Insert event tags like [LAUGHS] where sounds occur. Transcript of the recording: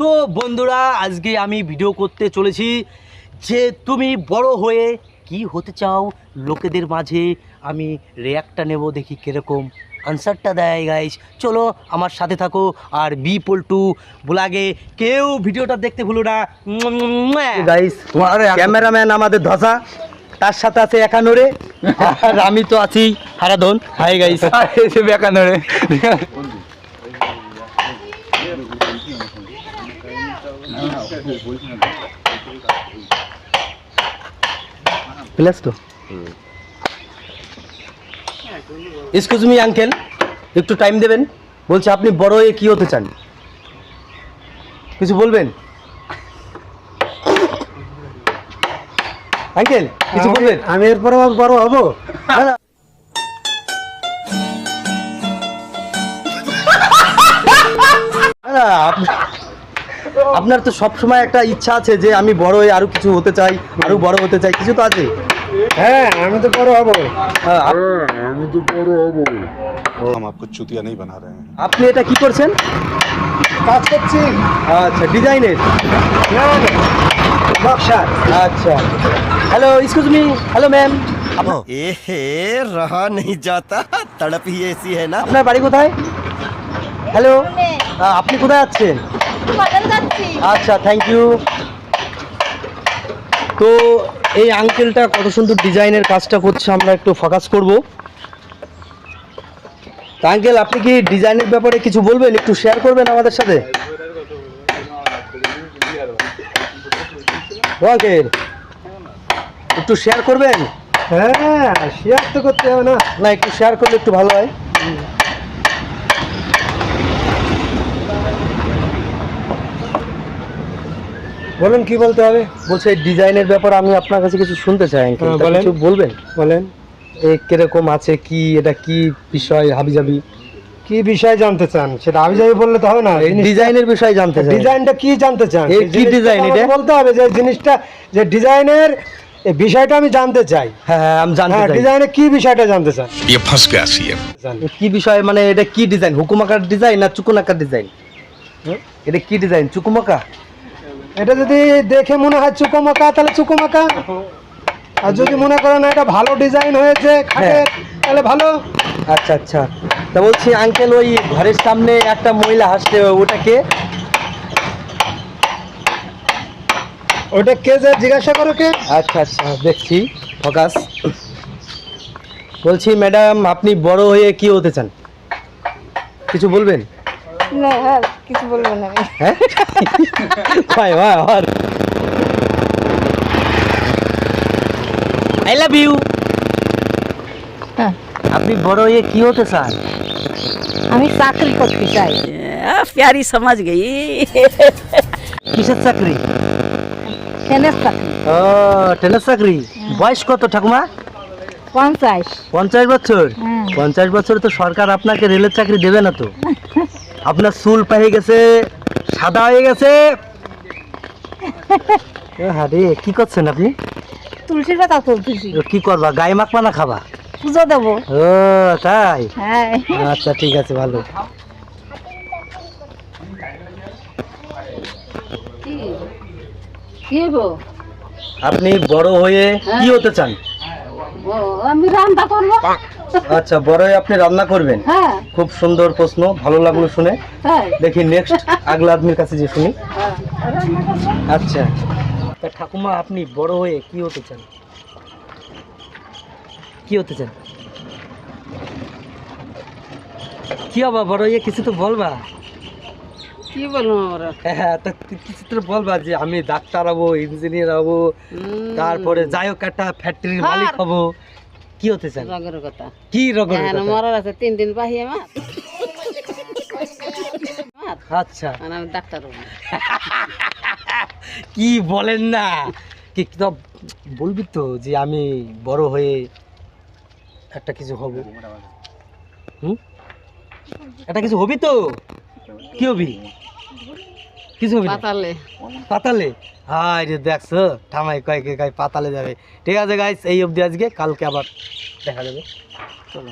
তো বন্ধুরা আজকে আমি ভিডিও করতে চলেছি যে তুমি বড় হয়ে কি হতে চাও লোকেদের মাঝে। আমি রিয়াক্টটা নেব দেখি কীরকম আনসারটা দেয় গাইস চলো আমার সাথে থাকো আর বি পল্টু ব্লাগে কেউ ভিডিওটা দেখতে ভুলো না। গাইস ক্যামেরাম্যান আমাদের ধসা। তার সাথে আছে একানোরে। আর আমি তো আছি হারাধন। হাই গাইস এসে বেকানোরে প্লাস তো এক্সকিউজ মি আঙ্কেল একটু টাইম দেবেন? বলছে আপনি বড় হয়ে কি হতে চান? কিছু বলবেন? আঙ্কেল কিছু বলবেন? আমি এরপরে বড় হব? আপনার তো সব সময় একটা ইচ্ছা আছে যে আমি বড় হয়ে আরো কিছু হতে চাই আরো বড় হতে চাই কিছু তো আছে হ্যাঁ আমি তো বড় হবো হ্যাঁ, আপ- हम आपको चुतिया नहीं बना रहे हैं আপনি এটা কি করছেন কাজ করছি আচ্ছা ডিজাইনের না না নকশার আচ্ছা hello excuse me hello ma'am एहे रहा नहीं जाता तड़प ही ऐसी है ना আপনার বাড়ি কোথায় হ্যালো আপনি কোথায় আছেন বাজারে যাচ্ছি আচ্ছা থ্যাংক ইউ তো এই আঙ্কেলটা কত সুন্দর ডিজাইনের কাজটা করছে আমরা একটু ফোকাস করব। তা আঙ্কেল আপনি কি ডিজাইনের ব্যাপারে কিছু বলবেন? একটু শেয়ার করবেন আমাদের সাথে? আঙ্কেল একটু শেয়ার করবেন? হ্যাঁ শেয়ার তো করতে হবে না। না একটু শেয়ার করলে একটু ভালো হয়। বলুন কি বলতে হবে বলছে এই ডিজাইনের ব্যাপারে আমি আপনার কাছে কিছু শুনতে চাই uncle। হ্যাঁ, তা বলেন। কিছু বলবেন বলেন এ কিরকম আছে কি এটা কি বিষয় হাবিজাবি কি বিষয় জানতে চান সেটা আমি যাই বললে তো হবে না এই ডিজাইনের বিষয়ে জানতে চাই ডিজাইনটা কি জানতে চান এই সেই কি জিনিসটা design আমাকে এটা? বলতে হবে যে জিনিসটা যে ডিজাইনের এই বিষয়টা আমি জানতে চাই হ্যাঁ হ্যাঁ আমি জানতে হ্যাঁ চাই ডিজাইনের কি বিষয়টা জানতে চান ये फंस गया सीएम জান। কি বিষয় মানে এটা কি ডিজাইন হুকুমাকার ডিজাইন না চুকুনাকার ডিজাইন এটা কি ডিজাইন চুকুমাকা এটা যদি দেখে মনে হয় চুকোমাকা তাহলে চুকোমাকা। আর যদি মনে করেন এটা ভালো ডিজাইন হয়েছে খাটের তাহলে ভালো। আচ্ছা আচ্ছা। তা বলছি আঙ্কেল ওই ঘরের সামনে একটা মহিলা হাসছে ওটাকে ওটা কে যে জিজ্ঞাসা করো কে? আচ্ছা আচ্ছা দেখছি ফোকাস। বলছি ম্যাডাম আপনি বড় হয়ে কি হতে চান? কিছু বলবেন? না কিছু বলব না। আমি হ্যাঁ? ভাই ভাই হর আই লাভ ইউ আপনি বড় হয়ে কি হতে চান? আমি চাকরি করতে চাই। প্যারি সমাজ গেই। কিসের চাকরি? টেনের চাকরি। ও টেনের চাকরি। হ্যাঁ। বয়স কত ঠাকুমা? পঞ্চাশ। পঞ্চাশ বছর? হ্যাঁ। পঞ্চাশ বছর তো সরকার আপনাকে রেলের চাকরি দেবে না তো। আপনার চুল পায়ে গেছে সাদা হয়ে গেছে আরে কি করছেন আপনি? তুলসীর পাতা তুলতেছি কি করবা? গায়ে মাখবা না খাবা? পুজো দেবো। ও তাই? হ্যাঁ। আচ্ছা ঠিক আছে ভালো। কি? গো আপনি বড় হয়ে কি হতে চান? আমি রান্না করব। আচ্ছা বড় হয়ে আপনি রান্না করবেন? হ্যাঁ। খুব সুন্দর প্রশ্ন ভালো লাগল শুনে। দেখি নেক্সট আগলা আদমির কাছে যে শুনি। হ্যাঁ। আচ্ছা। তা ঠাকুমা আপনি বড় হয়ে কি হতে চান? কি হতে চান? কি হবা বড় হয়ে কিছু তো বলবা? কি বলব আমরা? হ্যাঁ তা কিছু তো বলবা যে আমি ডাক্তার হব ইঞ্জিনিয়ার হব তারপরে যাই হোক একটা ফ্যাক্টরির মালিক হব। কি হতে চান? রগের কথা। কি রকম মরার আছে তিন দিন বাহি আমার আচ্ছা। আর আমি ডাক্তার হব। [LAUGHS] কি বলেন না? কি তো বলবি তো যে আমি বড় হয়ে একটা কিছু হব? হুম? একটা কিছু হবি তো? কি হবি? কিছু হবি না? পাতালে। পাতালে? হাই রে দেখছ ঠামাই কয় কে কয় পাতালে যাবে। ঠিক আছে গাইস এই অবধি আজকে কালকে আবার দেখা যাবে। চলো।